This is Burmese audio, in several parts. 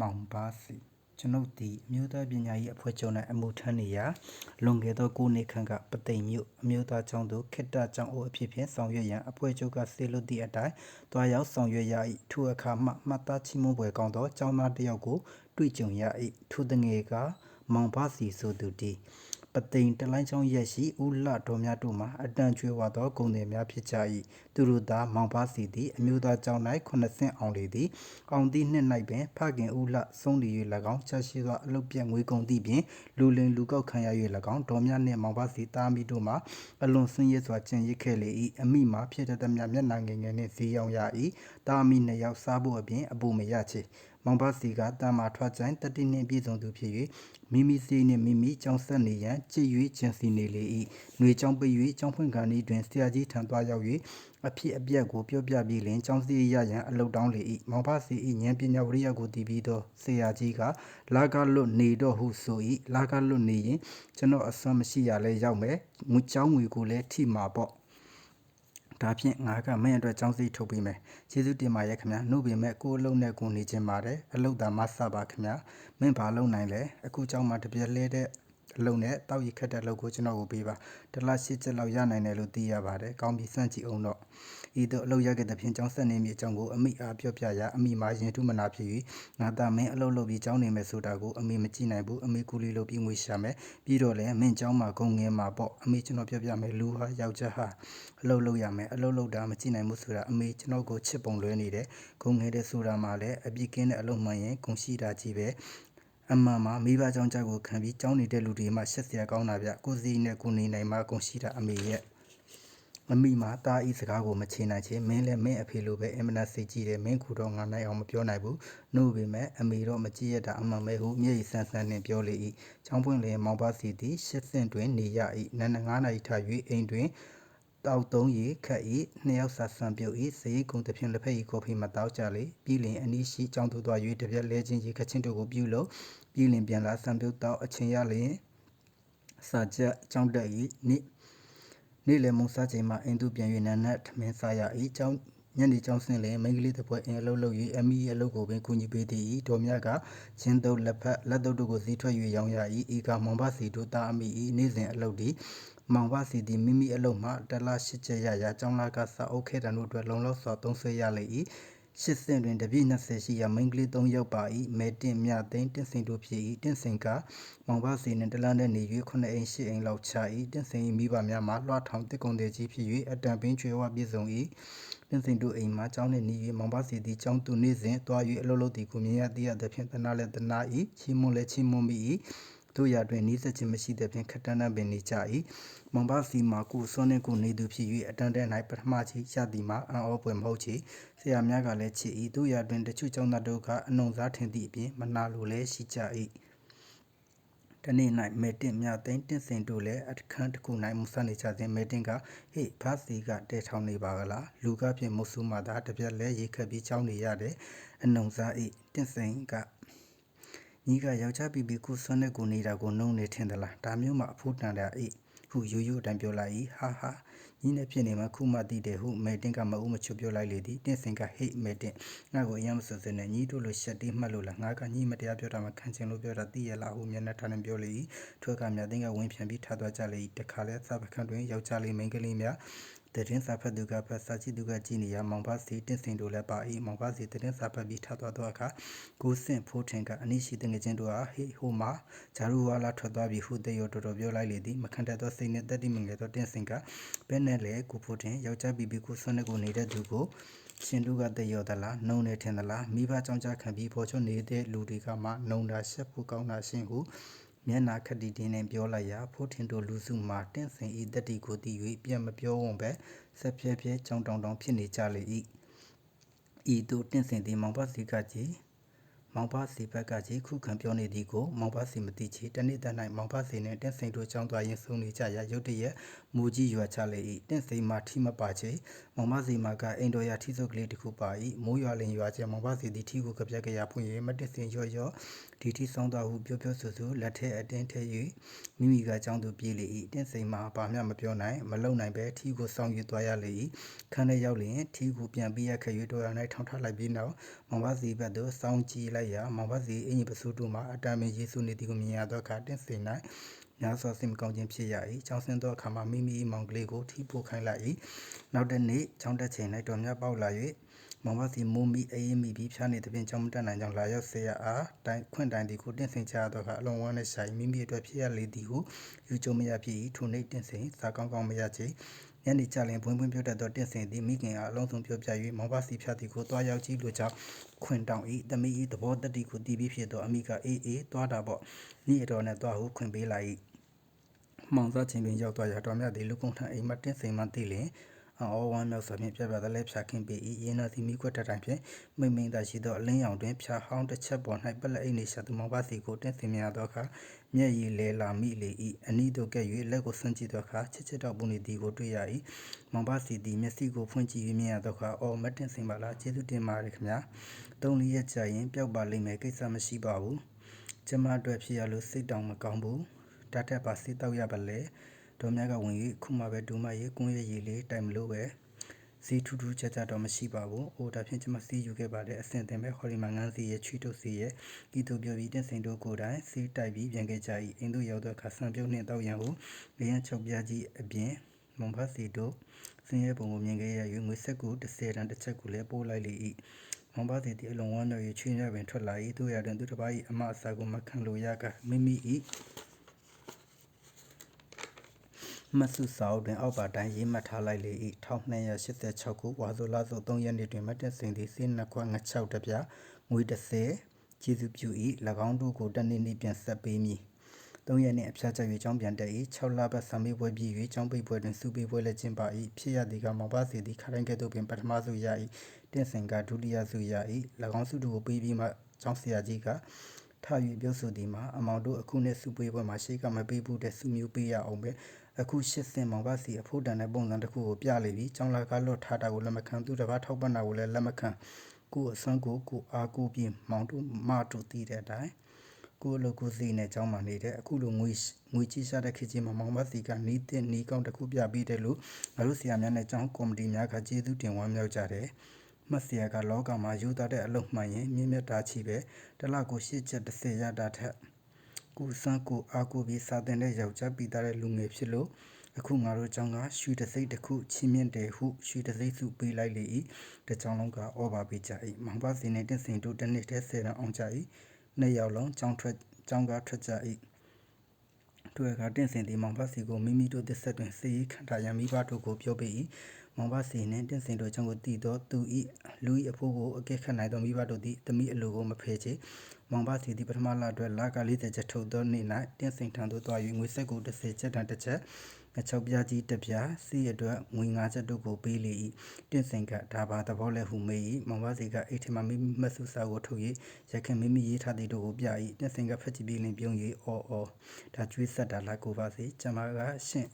မောင်ပါစီကျွန်ုပ်သည်အမျိုးသားပညာရေးအဖွဲ့ချုပ်၌အမှုထမ်းနေရာလွန်ခဲ့သော9နှစ်ခန့်ကပသိမ်မြို့အမျိုးသားကျောင်းသို့ခေတ္တကျောင်းအုပ်အဖြစ်ဖြင့်ဆောင်ရွက်ရန်အဖွဲ့ချုပ်ကစေလွှတ်သည့်အတိုင်းတွားရောက်ဆောင်ရွက်ရ၏ထိုအခါမှမှတ်သားချီးမွမ်းပွဲကောင်းသောကျောင်းသားတစ်ယောက်ကိုတွေ့ကြုံရ၏ထိုတငယ်ကမောင်ပါစီဆိုသူတည်း ပသိမ်တလိုင်းချောင်းရက်ရှိဦးလှတော်များတို့မှာအတန်ကျွေးဝါသောဂုဏ်သည်များဖြစ်ကြ၏သူတို့သားမောင်ပါစီသည်အမျိုးသားကျောင်း၌ခုနှစ်ဆင့်အောင်လေသည်အောင်သည့်နှစ်၌ပင်ဖခင်ဦးလှဆုံးလီ၍၎င်းချက်ရှိသောအလုတ်ပြတ်ငွေကုန်သည့်ပြင်လူလင်လူကောက်ခံရ၍၎င်းဒေါ်မြနှင့်မောင်ပါစီသားမိတို့မှာအလွန်ဆင်းရဲစွာကျင့်ရစ်ခဲ့လေ၏အမိမှာဖြစ်တတ်သမျှမျက်နှာငယ်ငယ်နှင့်ဈေးရောက်ရ၏သားမိနှစ်ယောက်စားဖို့အပြင်အပူမရချေ မောင်ပါစီကတမ်းမာထွက်ကြိုင်တတိနှင့်ပြည်စုံသူဖြစ်၍မိမိစိနှင့်မိမိကြောင်းဆက်နေရန်ကြည်၍ကျင်စီနေလေ၏။နှွေကြောင်းပိတ်၍ကြောင်းဖွင့်ခါနီးတွင်ဆရာကြီးထံသွားရောက်၍အဖြစ်အပျက်ကိုပြောပြပြီးလင်ကြောင်းစီရရန်အလုတောင်းလေ၏။မောင်ပါစီ၏ဉာဏ်ပညာဝရိယကိုတည်ပြီးသောဆရာကြီးကလာကလွတ်နေတော့ဟုဆို၏။လာကလွတ်နေရင်ကျွန်တော်အစွမ်းမရှိရလဲရောက်မယ်။ငွေကြောင်းငွေကိုလည်းထိမှာပေါ့။ ဒါဖြင့်ငါကမင်းအတွက်ចောင်းစီထုတ်ပေးမယ်။ယေရှုတင်ပါရဲ့ခင်ဗျာ။နှုတ်ပေမဲ့ကိုယ်အလုံးနဲ့ကိုနေခြင်းပါတယ်။အလုတ်တာမဆပါခင်ဗျာ။မင်းဘာလုံးနိုင်လဲ။အခုကြောင်းမှာတပြက်လဲတဲ့အလုံးနဲ့တောက်ရီခက်တဲ့အလုပ်ကိုကျွန်တော်ကိုပေးပါ။တစ်လ၈ချက်လောက်ရနိုင်တယ်လို့သိရပါတယ်။ကောင်းပြီစမ်းကြည့်အောင်တော့။ ဤသို့အလုပ်ရခဲ့တဲ့ဖြင့်ကျောင်းဆက်နေမိအကြောင်းကိုအမိအားပြောပြရာအမိမှာရင်ထုမနာဖြစ်၍ငါသားမင်းအလုပ်လုပ်ပြီးကျောင်းနေမယ်ဆိုတာကိုအမိမကြည့်နိုင်ဘူးအမိကူလီလုပ်ပြီးငွေရှာမယ်ပြီးတော့လည်းမင်းကျောင်းမှာဂုံငယ်မှာပေါ့အမိကျွန်တော်ပြောပြမယ်လူဟာယောက်ျားဟာအလုပ်လုပ်ရမယ်အလုပ်လုပ်တာမကြည့်နိုင်ဘူးဆိုတာအမိကျွန်တော်ကိုချစ်ပုံလွဲနေတယ်ဂုံငယ်တဲ့ဆိုတာမှလည်းအပြစ်ကင်းတဲ့အလုပ်မှန်ရင်ဂုံရှိတာကြီးပဲအမှန်မှာမိဘကြောင့်ကြိုက်ကိုခံပြီးကြောင်းနေတဲ့လူတွေမှရှက်စရာကောင်းတာဗျကိုစီနဲ့ကိုနေနိုင်မှအကုန်ရှိတာအမေရဲ့ အမိမှာတာဤစကားကိုမချေနိုင်ချေမင်းလည်းမင်းအဖေလိုပဲအင်မနာစိတ်ကြည့်တယ်မင်းခုတော့ငါနိုင်အောင်မပြောနိုင်ဘူးနှုတ်ပေမဲ့အမေတော့မကြည့်ရတာအမှန်ပဲဟုမျက်ရည်ဆန်းဆန်းနှင့်ပြောလေ၏ချောင်းပွင့်လေမောင်ပါစီသည်ရှစ်ဆင့်တွင်နေရ၏နန်း9နာရီထား၍အိမ်တွင်တောက်သုံးရီခတ်ဤနှစ်ယောက်စာဆံပြုတ်ဤစေကုံတစ်ဖြင့်လက်ဖက်ဤကော်ဖီမတောက်ကြလေပြီးလင်အနီးရှိကြောင်းသို့သွား၍တပြက်လဲချင်းရီခတ်ချင်းတို့ကိုပြုလို့ပြီးလင်ပြန်လာဆံပြုတ်တော့အချင်းရလျင်စာချက်ကြောင်းတက်ဤနိ နေ့လယ်မုံစားချိန်မှာအင်းသူပြန်၍နန်းနတ်ထမင်းစားရ၏ကြောင်းညနေကြောင်းဆင်းလေမိန်းကလေးတစ်ပွဲအင်းအလုပ်လုပ်၍အမီအလုပ်ကိုပင်ကူညီပေးသည်ဒေါ်မြကချင်းတုပ်လက်ဖက်လက်တုပ်တို့ကိုစီးထွက်၍ရောင်းရ၏ဤကမောင်ဘစီတို့တာအမီ၏နေ့စဉ်အလုပ်သည်မောင်ဘစီသည်မိမိအလုပ်မှတလားရှစ်ချက်ရရာကျောင်းလာကစာအုပ်ခဲတံတို့အတွက်လုံလောက်စွာသုံးဆွဲရလေ၏ ရှစ်ဆင့်တွင်တပြည့်20ရှိရာမိန်းကလေး3ယောက်ပါ၏မဲတင်မြသိန်းတင့်စင်တို့ဖြစ်၏တင့်စင်ကမောင်ဘစီနှင့်တလန်းနဲ့နေ၍ခုနှစ်အိမ်ရှစ်အိမ်လောက်ချ၏တင့်စင်၏မိဘများမှလွှတ်ထောင်တစ်ကုံတည်းကြီးဖြစ်၍အတန်ပင်ချွေဝပြည့်စုံ၏တင့်စင်တို့အိမ်မှကျောင်းနှင့်နေ၍မောင်ဘစီသည်ကျောင်းသူနေစဉ်တွား၍အလုပ်လုပ်သည်ကိုမြင်ရသည်ရသဖြင့်တနာလည်းတနာ၏ချီးမွမ်းလည်းချီးမွမ်းမိ၏ တို့ရတွင်နီးစပ်ခြင်းမရှိသဖြင့်ခတန်းတန်းပင်နေကြ၏မွန်ဘစီမှာကိုစွန်းနှင့်ကိုနေသူဖြစ်၍အတန်တဲ့၌ပထမကြီးရသည်မှာအံ့ဩပွေမဟုတ်ချေဆရာများကလည်းချစ်၏တို့ရတွင်တချို့ကျောင်းသားတို့ကအနှုံစားထင်သည့်အပြင်မနာလိုလည်းရှိကြ၏တနေ့၌မေတင်မြသိန်းတင့်စင်တို့လည်းအခန်းတစ်ခု၌မူဆနေကြစဉ်မေတင်ကဟေ့ဘာစီကတဲထောင်နေပါကလားလူကဖြင့်မုဆုမှသာတပြက်လဲရေခက်ပြီးချောင်းနေရတယ်အနှုံစား၏တင့်စင်က ညီကယောက်ျားပြီးပြီးခုဆွမ်းတဲ့ကိုနေတာကိုနှုံနေထင်သလားဒါမျိုးမှအဖို့တန်တာ၏ဟုရိုးရိုးအတိုင်းပြောလိုက်၏ဟာဟာညီနဲ့ဖြစ်နေမှခုမှသိတယ်ဟုမေတင်ကမအုပ်မချွတ်ပြောလိုက်လေသည်တင့်စင်ကဟေ့မေတင်ငါ့ကိုအရင်မစွစနဲ့ညီတို့လိုရှက်တေးမှတ်လို့လားငါကညီမတရားပြောတာမှခံချင်လို့ပြောတာသိရလားဟုမျက်နှာထားနေပြောလေ၏ထွက်ကမြတင်ကဝင်ပြန်ပြီးထားသွားကြလေ၏တခါလဲစပခန့်တွင်ယောက်ျားလေးမိန်းကလေးများ တည်င်းစာဖတ်သူကဖတ်စာကြည့်သူကကြည့်နေရမောင်ပါစီတင့်စင်တို့လည်းပါ၏မောင်ပါစီတည်င်းစာဖတ်ပြီးထသွားသောအခါကိုစင်ဖိုးထင်ကအနိရှိတငယ်ချင်းတို့ဟာဟေးဟိုမှာဂျာရူဝါလာထွက်သွားပြီဟုတေရောတော်တော်ပြောလိုက်လေသည်မခံတတ်သောစိတ်နှင့်တက်တိမငယ်သောတင့်စင်ကဘဲနဲ့လေကိုဖိုးထင်ယောက်ျားဘီဘီကိုဆွမ်းနေကိုနေတဲ့သူကိုရှင်တို့ကတည်ရောသလားနှုံနေထင်သလားမိဘကြောင့်ကြခံပြီးပေါ်ချွတ်နေတဲ့လူတွေကမှနှုံတာရှက်ဖို့ကောင်းတာရှင်ဟု မျက်နာခတိတင်းနဲ့ပြောလိုက်ရာ ဖိုးထင်တို့လူစုမှာ တင့်စင်ဤတတိကိုတည်၍ပြန်မပြောဝုံပဲဆက်ပြဲပြဲကြောင်တောင်တောင် ဖြစ်နေကြလေ၏ဤသို့ တင့်စင်သည် မောင်ပတ်စီကကြီးမောင်ပါစီဘက်ကကြီးခုခံပြောနေသည်ကို မောင်ပါစီမသိချေတနေ့တ၌မောင်ပါစီနှင့် တင့်စိန်တို့ကြောင်းသွားရင်ဆုံနေကြရာ ရုတ်တရက်မူကြီးရွာချလေ၏တင့်စိန်မှထိမပါချေမောင်ပါစီမှာကအိမ်တော်ရထိစုပ်ကလေးတစ်ခုပါ၏မိုးရွာလင်ရွာချေမောင်ပါစီသည်ထီကိုကပြက်ကရဖွင့်၍မတင့်စင်ရော့ရော့ဒီထီဆောင်သွားဟုပြောပြောဆိုဆိုလက်ထဲအတင်းထဲ၍မိမိကကြောင်းသူပြေးလေ၏တင့်စိန်မှာဘာမျှမပြောနိုင်မလုံနိုင်ပဲထီကိုဆောင်ယူသွားရလေ၏ခန်းထဲရောက်လျင်ထီကိုပြန်ပြီးရခဲ့၍တော်ရ၌ထောင်ထလိုက်ပြီးနောက်မောင်ပါစီဘက်သို့စောင်းကြည့်လိုက်လိုက်ရာမောင်ဘစီအင်ကြီးပစိုးတို့မှအတံပင်ယေဆုနေသည်ကိုမြင်ရသောအခါတင့်စင်၌ များစွာစိတ်မကောင်းခြင်းဖြစ်ရ၏။ကျောင်းဆင်းသောအခါမှာမိမိ၏မောင်ကလေးကိုထိပို့ခိုင်းလိုက်၏။နောက်တစ်နေ့ကျောင်းတက်ချိန်၌တော်များပေါက်လာ၍မောင်ဘစီမိုးမိအေးမိပြီးဖျားနေသဖြင့်ကျောင်းမတက်နိုင်ကြောင်းလာရောက်ဆေးရအားတိုင်ခွင့်တိုင်သည်ကိုတင့်စင်ချရသောအခါအလွန်ဝမ်းနဲ့ရှာ၏မိမိအတွက်ဖြစ်ရလေသည်ဟုယူကြုံမရဖြစ်၏ထိုနေ့တင့်စင်စာကောင်းကောင်းမရချေညနေကျလင်ဘွင်းဘွင်းပြောတတ်သောတင့်စင်သည်မိခင်အားအလုံးစုံပြောပြ၍မောင်ဘစီဖျားသည်ကိုတွားရောက်ကြည့်လိုကြောင်းခွင့်တောင်း၏သမီး၏သဘောတတိကိုတည်ပြီးဖြစ်သောအမိကအေးအေးတွားတာပေါ့ဤအတော်နဲ့တွားဟုခွင့်ပေးလိုက်၏ မောင်သားချင်းပင်ရောက်သွားရာတော်မြတ်သည်လူကုန်ထံအိမ်မှတင့်စင်မှသိလျင်အော်ဝမ်းမြောက်စွာဖြင့်ပြပြတလဲဖြာခင်းပေ၏ရင်းနာသည်မိကွက်တတိုင်ဖြင့်မိမ့်မိန်သာရှိသောအလင်းရောင်တွင်ဖြာဟောင်းတစ်ချက်ပေါ်၌ပလက်အိတ်နေရှာသူမောင်ပါစီကိုတင်းစင်မြသောအခါမျက်ရည်လဲလာမိလေ၏အနီးသို့ကဲ့၍လက်ကိုဆွန့်ကြည့်သောအခါချစ်ချစ်တော်ပူနေသည်ကိုတွေ့ရ၏မောင်ပါစီသည်မျက်စိကိုဖွင့်ကြည့်၍မြင်ရသောအခါအော်မတင်စင်ပါလားကျေးဇူးတင်ပါတယ်ခင်ဗျာသုံးလေးရက်ကြာရင်ပျောက်ပါလိမ့်မယ်ကိစ္စမရှိပါဘူးကျမအတွက်ဖြစ်ရလို့စိတ်တောင်မကောင်းဘူး တတ်တက်ပါစိတ်တောက်ရပါလေတော်များကဝင်၍ခုမှပဲဒူမရေကွန်းရည်လေးတိုင်မလို့ပဲစီထူးထူးခြားခြားတော့မရှိပါဘူး။အိုဒါဖြင့်ကျွန်မစီးယူခဲ့ပါတယ်အဆင့်တင်ပဲဟော်ရီမန်ငန်းစီရဲ့ချွီတုစီရဲ့ဤသူပြောပြီးတင်စင်တို့ကိုယ်တိုင်စီးတိုက်ပြီးပြန်ခဲ့ကြ၏အိမ်တို့ရောက်သောအခါဆံပြုတ်နှင့်တောက်ရန်ကိုလေရန်ချုပ်ပြကြီးအပြင်မွန်ဖတ်စီတို့စင်းရဲပုံကိုမြင်ခဲ့ရ၍ငွေဆက်ကို30တန်တစ်ချက်ကိုလည်းပို့လိုက်လေ၏မောင်ပါစီတီအလုံးဝမ်းမြောက်၍ချွေးရပင်ထွက်လာ၏သူရတွင်သူတစ်ပါး၏အမအစာကိုမခံလိုရကမိမိ၏ မဆုစာအုပ်တွင်အောက်ပါတိုင်းရေးမှတ်ထားလိုက်လေ၏1286ခုဝါဆိုလဆို3ရက်နေ့တွင်မတ်တက်စင်သည်စင်းနှစ်ခွက်ငချောက်တပြငွေ30ကျေးဇူးပြု၏၎င်းတို့ကိုတနေ့နေ့ပြန်ဆက်ပေးမည်3ရက်နှင့်အဖျားချက်၍ကျောင်းပြန်တက်၏6လပတ်ဆံမေးပွဲပြီး၍ကျောင်းပိတ်ပွဲတွင်စုပေးပွဲလည်းကျင်းပ၏ဖြစ်ရသည်ကမောင်ပါစီသည်ခရိုင်းကဲ့သို့ပင်ပထမဆုရ၏တင့်စင်ကဒုတိယဆုရ၏၎င်းဆုတို့ကိုပေးပြီးမှကျောင်းဆရာကြီးက ထ၍ပြောဆိုသည်မှာအမောင်တို့အခုနှစ်စုပေးပွဲမှာရှေ့ကမပေးဘူးတဲ့စုမျိုးပေးရအောင်ပဲအခုရှစ်စင်မောင်ပါစီအဖို့တန်တဲ့ပုံစံတစ်ခုကိုပြလေပြီကျောင်းလာကလွတ်ထားတာကိုလက်မခံသူတစ်ပါးထောက်ပံ့တာကိုလည်းလက်မခံကိုအစွမ်းကိုကိုအားကိုပြီးမောင်တို့မတို့တည်တဲ့အတိုင်းကိုလိုကိုစီနဲ့ကျောင်းမှာနေတဲ့အခုလိုငွေငွေကြီးရှာတဲ့ခေတ်ကြီးမှာမောင်ပါစီကနီးတဲ့နီးကောင်းတစ်ခုပြပေးတယ်လို့ငါတို့ဆရာများနဲ့ကျောင်းကော်မတီများကကျေးဇူးတင်ဝမ်းမြောက်ကြတယ် မှတ်စရာကလောကမှာယူသားတဲ့အလုပ်မှန်ရင်မြင့်မြတ်တာချီပဲတလကိုရှစ်ချက်30ရတာထက်ကိုစန်းကိုအားကိုပြီးစာတင်တဲ့ယောက်ျားပြီးသားတဲ့လူငယ်ဖြစ်လို့အခုငါတို့ကျောင်းကရွှေတစိမ့်တစ်ခုချင်းမြင့်တယ်ဟုရွှေတစိမ့်စုပေးလိုက်လေ၏တကြောင်လုံးကဩဘာပေးကြ၏မောင်ပါစီနဲ့တင့်စင်တို့တစ်နှစ်တည်းဆယ်တန်းအောင်ကြ၏နှစ်ယောက်လုံးကျောင်းထွက်ကျောင်းကထွက်ကြ၏တွေ့ကတင့်စင်သည်မောင်ပါစီကိုမိမိတို့သစ္စာတွင်စေခန္ဓာရံမိဘတို့ကိုပြောပေ၏ မောင်ပါစီနှင့်တင့်စင်တို့ကြောင့်ကိုတည်သောသူ၏လူ၏အဖို့ကိုအကဲခတ်နိုင်သောမိဘတို့သည်တမိအလိုကိုမဖယ်ချေမောင်ပါစီသည်ပထမလအတွက်လာက40ချက်ထုတ်သောနေ့၌တင့်စင်ထံသို့သွား၍ငွေဆက်ကို30ချက်တန်တစ်ချက်ငချောက်ပြားကြီးတစ်ပြားစီးအတွက်ငွေ၅ချက်တို့ကိုပေးလေ၏တင့်စင်ကဒါပါသဘောလဲဟုမေး၏မောင်ပါစီကအိတ်ထမမိမိမဆုစာကိုထုတ်၍ရခင်မိမိရေးထားသည်တို့ကိုပြ၏တင့်စင်ကဖက်ကြည့်ပြီးလင်ပြုံး၍အော်အော်ဒါကျွေးဆက်တာလားကိုပါစီကျမကရှင့်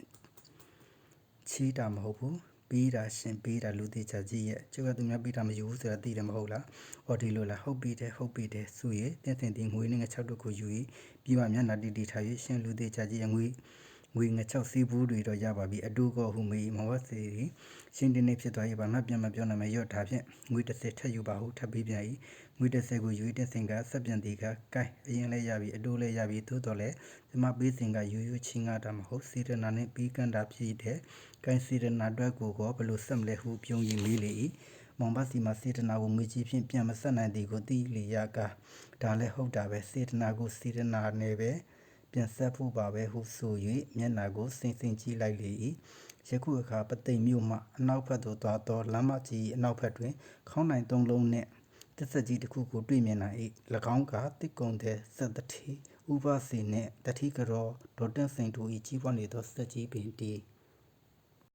ချီးတာမဟုတ်ဘူး ပေးတာရှင်ပေးတာလူသေးချာကြီးရဲ့ကျုပ်ကသူများပေးတာမယူဘူးဆိုတာသိတယ်မဟုတ်လား။အော်ဒီလိုလားဟုတ်ပြီတဲ့ဟုတ်ပြီတဲ့ဆိုရတင့်တင်တင်ငွေနဲ့ငါ6တို့ကိုယူပြီးပြီးမှမျက်နှာတီတီထား၍ရှင်လူသေးချာကြီးရဲ့ငွေငွေငါ6စီးဘူးတွေတော့ရပါပြီအတူကောဟုမေးမောဝတ်စီရှင်တင်းနေဖြစ်သွားရပါမှပြန်မပြောနိုင်မရော့ထားဖြင့်ငွေ30ထက်ယူပါဟုထပ်ပြီးပြန်၏ ငွေ30ကိုယူတဲ့စင်ကဆက်ပြန်တီကကဲအရင်လဲရပြီအတူလဲရပြီသို့တော်လဲဒီမှာပေးစင်ကယူယူချင်းကားတာမဟုတ်စေတနာနဲ့ပြီးကန်တာဖြစ်တဲ့ကိုင်းစေတနာအတွက်ကိုကောဘလို့ဆက်မလဲဟုပြုံးရင်မေးလေ၏မောင်ဘစီမှာစေတနာကိုငွေကြီးဖြင့်ပြန်မဆက်နိုင်သည်ကိုသိလျက်ကဒါလည်းဟုတ်တာပဲစေတနာကိုစေတနာနဲ့ပဲပြန်ဆက်ဖို့ပါပဲဟုဆို၍မျက်နာကိုစင်စင်ကြည့်လိုက်လေ၏ယခုအခါပသိမ်မြို့မှအနောက်ဘက်သို့သွားသောလမ်းမကြီးအနောက်ဘက်တွင် ခေါင်းနိုင်သုံးလုံးနှင့် တစ်ဆက်ကြီးတစ်ခုကိုတွေ့မြင်နိုင်၏၎င်းကတစ်ကုံတဲ့ဆက်တတိဥပစီနှင့်တတိကရောဒေါ်တန်စင်တို့၏ကြီးပွားနေသောဆက်ကြီးပင်တည်